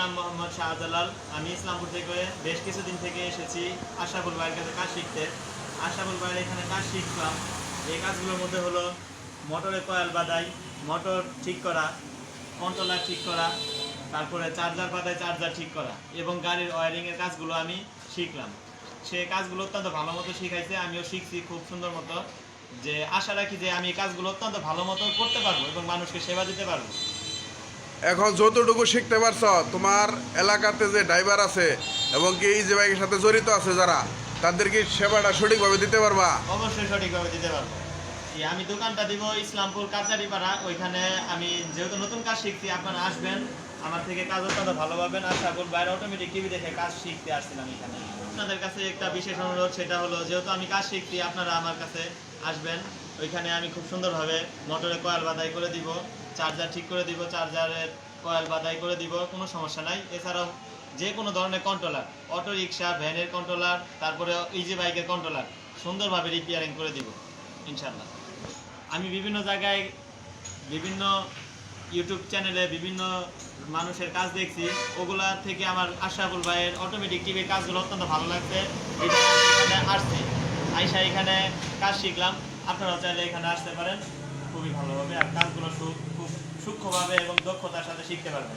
নাম মোহাম্মদ শাহজালাল। আমি ইসলামপুর থেকে বেশ কিছুদিন থেকে এসেছি আশাফুল ভাইয়ের কাছে কাজ শিখতে। আশাফুল ভাইয়ের এখানে কাজ শিখলাম। এই কাজগুলোর মধ্যে হলো মোটরে কয়েল বাদাই মোটর ঠিক করা, কন্ট্রোলার ঠিক করা, তারপরে চার্জার পাতায় চার্জার ঠিক করা এবং গাড়ির ওয়ারিংয়ের কাজগুলো আমি শিখলাম। সে কাজগুলো অত্যন্ত ভালো মতো শিখাইছে, আমিও শিখছি খুব সুন্দর মতো যে আশা রাখি যে আমি এই কাজগুলো অত্যন্ত ভালো মতো করতে পারব এবং মানুষকে সেবা দিতে পারব। এখন যতটুকু শিখতে পারছ, তোমার এলাকাতে যে ড্রাইভার আছে এবং কি এই যে বাইকের সাথে জড়িত আছে যারা, তাদেরকে সেবাটা সঠিকভাবে দিতে পারবা? অবশ্যই সঠিকভাবে দিতে পারব। আমি দোকানটা দিব ইসলামপুর কাছারিপাড়া। ওইখানে আমি যেহেতু নতুন কাজ শিখছি, আপনারা আসবেন। আমার থেকে কাজ অত্যন্ত ভালো পাবেন। আশা করব বাইরে অটোমেটিক টিভি দেখে কাজ শিখতে আসছিলাম এখানে। আপনাদের কাছে একটা বিশেষ অনুরোধ, সেটা হলো, যেহেতু আমি কাজ শিখছি, আপনারা আমার কাছে আসবেন। ওইখানে আমি খুব সুন্দরভাবে মোটরে কয়েল বাদাই করে দিব, চার্জার ঠিক করে দিব চার্জারের কয়েল বাদাই করে দিব, কোনো সমস্যা নাই। এছাড়াও যে কোনো ধরনের কন্ট্রোলার অটো রিক্সা ভ্যানের কন্ট্রোলার তারপরে ইজি বাইকের কন্ট্রোলার সুন্দরভাবে রিপেয়ারিং করে দিব ইনশাল্লাহ আমি বিভিন্ন জায়গায়, বিভিন্ন ইউটিউব চ্যানেলে বিভিন্ন মানুষের কাজ দেখছি, ওগুলা থেকে আমার আশরাফুল ভাইয়ের অটোমেটিক টিভির কাজগুলো অত্যন্ত ভালো লাগছে। আসছি, আইসা এখানে কাজ শিখলাম। আপনারাও চাইলে এখানে আসতে পারেন। খুবই ভালোভাবে আর কাজগুলো খুব সূক্ষ্মভাবে এবং দক্ষতার সাথে শিখতে পারবেন।